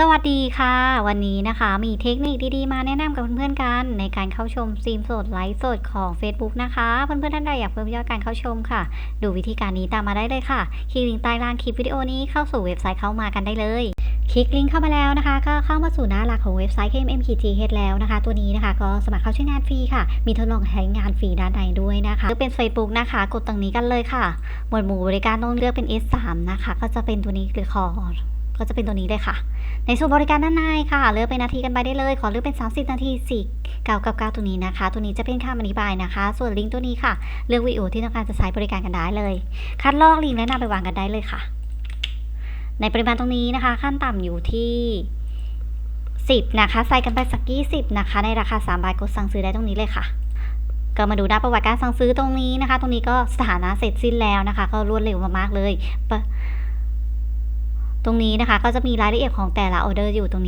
สวัสดีค่ะ วันนี้นะคะมีเทคนิคดีๆ มาแนะนำกับเพื่อนๆกัน ในการเข้าชมซีมสดไลฟ์สดของ Facebook นะคะ เพื่อนๆท่านใดอยากเพิ่มยอดการเข้าชมค่ะ ดูวิธีการนี้ตามมาได้เลยค่ะ คลิกลิงก์ใต้ล่างคลิปวิดีโอนี้เข้าสู่เว็บไซต์เข้ามากันได้เลยคลิกลิงก์เข้ามาแล้วนะคะ ก็เข้ามาสู่หน้าหลักของเว็บไซต์ KMMKTH แล้วนะคะ ตัวนี้นะคะ ก็สมัครเข้าใช้งานฟรีค่ะ มีทดลองใช้งานฟรีด้านในด้วยนะคะเลือกเป็น Facebook นะคะ กดตรงนี้กันเลยค่ะ หมวดหมู่บริการต้องเลือกเป็น S3 นะคะ ก็จะเป็นตัวนี้คือคอ ก็จะเป็นตัวนี้เลยค่ะ ในส่วนบริการด้านในค่ะ เลือกเป็นนาทีกันไปได้เลย ขอเลือกเป็น 30 นาที4 9 9 9ตัวนี้นะคะ ตัวนี้จะเป็นคำอธิบายนะคะ ส่วนลิงก์ตัวนี้ค่ะ เลือกวิดีโอที่ต้องการจะใช้บริการกันได้เลย คัดลอกลิงก์และนำไปวางกันได้เลยค่ะ ในปริมาณตรงนี้นะคะ ขั้นต่ำอยู่ที่10นะคะใส่กันไปสัก20นะคะ ในราคา3บาทกดสั่งซื้อได้ตรงนี้เลยค่ะ ก็มาดูหน้าประวัติการสั่งซื้อตรงนี้นะคะ ตรงนี้ก็สถานะเสร็จสิ้นแล้วนะคะ ก็รวดเร็วมากๆเลยป ตรงนี้นะคะ ก็จะมีรายละเอียดของแต่ละออเดอร์อยู่ตรงนี้